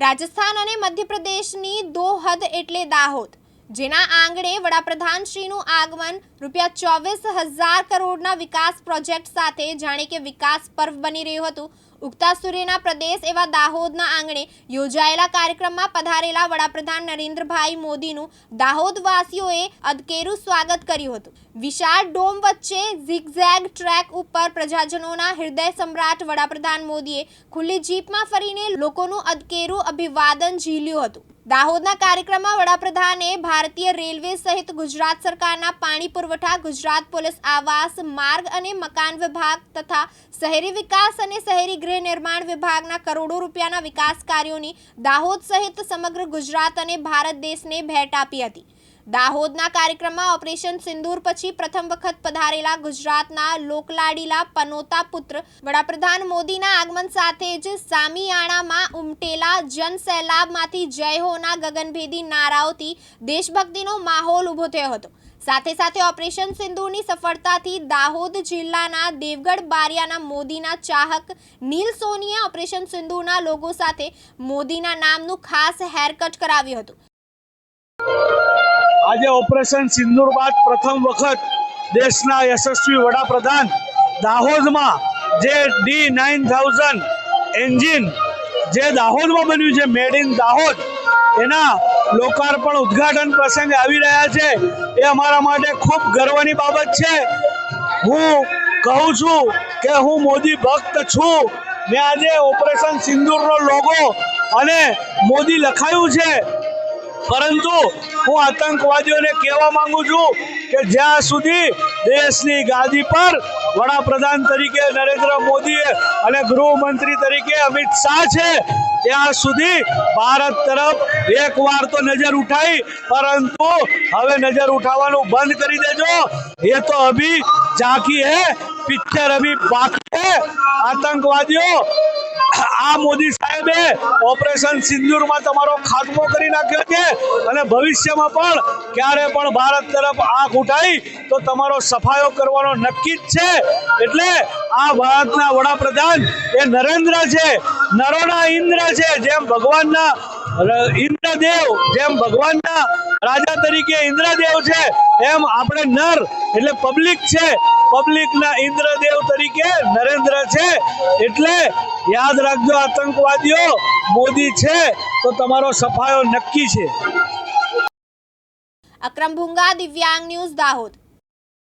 રાજસ્થાન અને મધ્યપ્રદેશની દોહદ એટલે દાહોદ. જેના આંગણે વડાપ્રધાન શ્રીનું આગમન રૂપિયા ચોવીસ હજાર કરોડના વિકાસ પ્રોજેક્ટ સાથે જાણે કે વિકાસ પર્વ બની રહ્યું હતું. ઉગતા સૂર્યના પ્રદેશ એવા દાહોદના આંગણે યોજાયેલા કાર્યક્રમમાં પધારેલા વડાપ્રધાન નરેન્દ્રભાઈ મોદીનું દાહોદવાસીઓએ અદકેરું સ્વાગત કર્યું હતું. વિશાળ ડોમ વચ્ચે ઝિગઝેગ ટ્રેક ઉપર પ્રજાજનોના હૃદય સમ્રાટ વડાપ્રધાન મોદીએ ખુલ્લી જીપમાં ફરીને લોકોનું અદકેરું અભિવાદન ઝીલ્યું હતું. દાહોદના કાર્યક્રમમાં વડાપ્રધાને ભારતીય રેલવે સહિત ગુજરાત સરકારના પાણી પુરવઠા, ગુજરાત પોલીસ આવાસ, માર્ગ અને મકાન વિભાગ તથા શહેરી વિકાસ અને શહેરી ગૃહ નિર્માણ વિભાગના કરોડો રૂપિયાના વિકાસ કાર્યોની દાહોદ સહિત સમગ્ર ગુજરાત અને ભારત દેશને ભેટ આપી હતી. દાહોદના કાર્યક્રમમાં ઓપરેશન સિંદૂર પછી પ્રથમ વખત પધારેલા ગુજરાતના લોકલાડીલા પનોતા પુત્ર વડાપ્રધાન મોદીના આગમન સાથે જ સામિયાણામાં જન સૈલાબમાંથી જય હોના ગગનભેદી નારાઓથી દેશભક્તિનો માહોલ ઊભો થયો હતો. સાથે સાથે ઓપરેશન સિંધુની સફળતાથી દાહોદ જિલ્લાના દેવગઢ બારિયાના મોદીના ચાહક નીલ સોનીએ ઓપરેશન સિંધુના લોગો સાથે મોદીના નામનું ખાસ હેરકટ કરાવ્યું હતું. આજે ઓપરેશન સિંદૂર બાદ પ્રથમ વખત દેશના યશસ્વી વડાપ્રધાન દાહોદમાં જે ડી નાઇન થાઉઝન્ડ એન્જિન જે દાહોદમાં બન્યું છે મેડ ઇન દાહોદ, એના લોકાર્પણ ઉદ્ઘાટન પ્રસંગે આવી રહ્યા છે. એ અમારા માટે ખૂબ ગર્વની બાબત છે. હું કહું છું કે હું મોદી ભક્ત છું. મેં આજે ઓપરેશન સિંદૂરનો લોગો અને મોદી લખાયું છે. પરંતુ હું આતંકવાદીઓને કહેવા માંગુ છું કે જ્યાં સુધી દેશની ગાદી પર વડાપ્રધાન તરીકે નરેન્દ્ર મોદી અને ગૃહમંત્રી તરીકે અમિત શાહ છે, ત્યાં સુધી ભારત તરફ એક વાર તો નજર ઉઠાઈ, પરંતુ હવે નજર ઉઠાવવાનું બંધ કરી દેજો. એ તો અભી ઝાંકી હે, પિક્ચર અભી બાકી હે, આતંકવાદીઓ આ મોદી સાહેબે ઓપરેશન સિંદૂરમાં તમારો ખાતમો કરી નાખ્યો છે અને ભવિષ્યમાં પણ ક્યારે પણ ભારત તરફ આંખ ઉઠાઈ તો તમારો સફાયો કરવાનો નક્કી જ છે. એટલે આ ભારતના વડાપ્રધાન એ નરેન્દ્ર છે નરોના ઇન્દ્ર છે, જેમ ભગવાનના ઇન્દ્રદેવ, જેમ ભગવાનના રાજા તરીકે ઇન્દ્રદેવ છે, એમ આપણે નર, એટલે પબ્લિક છે. પબ્લિકના ઇન્દ્રદેવ તરીકે નરેન્દ્ર છે. એટલે યાદ રાખજો આતંકવાદીઓ, મોદી છે, તો તમારો સફાયો નક્કી છે. અક્રમ ભુંગા, દિવ્યાંગ ન્યૂઝ દાહોદ.